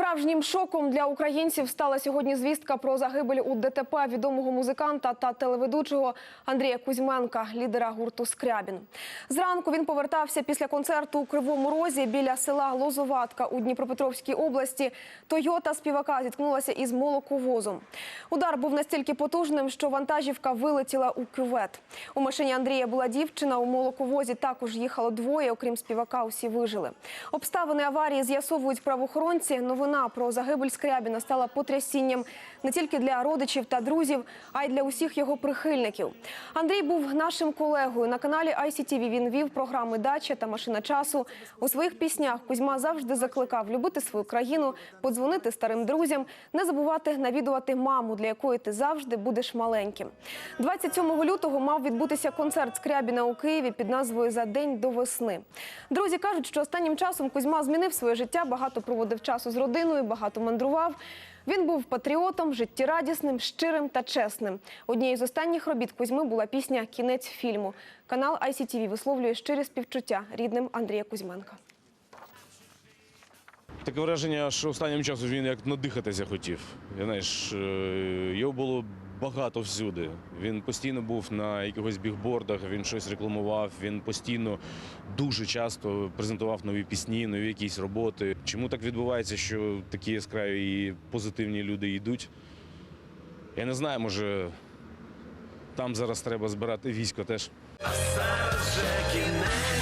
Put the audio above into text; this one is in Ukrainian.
Справжнім шоком для українців стала сьогодні звістка про загибель у ДТП відомого музиканта та телеведучого Андрія Кузьменка, лідера гурту Скрябін. Зранку він повертався після концерту у Кривому Розі біля села Лозоватка у Дніпропетровській області. Тойота співака зіткнулася із молоковозом. Удар був настільки потужним, що вантажівка вилетіла у кювет. У машині Андрія була дівчина. У молоковозі також їхало двоє. Окрім співака, усі вижили. Обставини аварії з'ясовують правоохоронці. Новина про загибель Скрябіна стала потрясінням не тільки для родичів та друзів, а й для усіх його прихильників. Андрій був нашим колегою на каналі ICTV. Він вів програми Дача та машина часу. У своїх піснях Кузьма завжди закликав любити свою країну, подзвонити старим друзям, не забувати навідувати маму, для якої ти завжди будеш маленьким. 27 лютого мав відбутися концерт Скрябіна у Києві під назвою За день до весни. Друзі кажуть, що останнім часом Кузьма змінив своє життя, багато проводив часу з родиною, багато мандрував. Він був патріотом, життєрадісним, щирим та чесним. Однією з останніх робіт Кузьми була пісня Кінець фільму. Канал ICTV висловлює щире співчуття рідним Андрія Кузьменка. Таке враження, що останнім часом він як надихатися хотів. Знаєш, е, його було багато всюди. Він постійно був на якихось бігбордах, він щось рекламував, він постійно дуже часто презентував нові пісні, нові якісь роботи. Чому так відбувається, що такі яскраві і позитивні люди йдуть? Я не знаю, може там зараз треба збирати військо теж. Вже кінець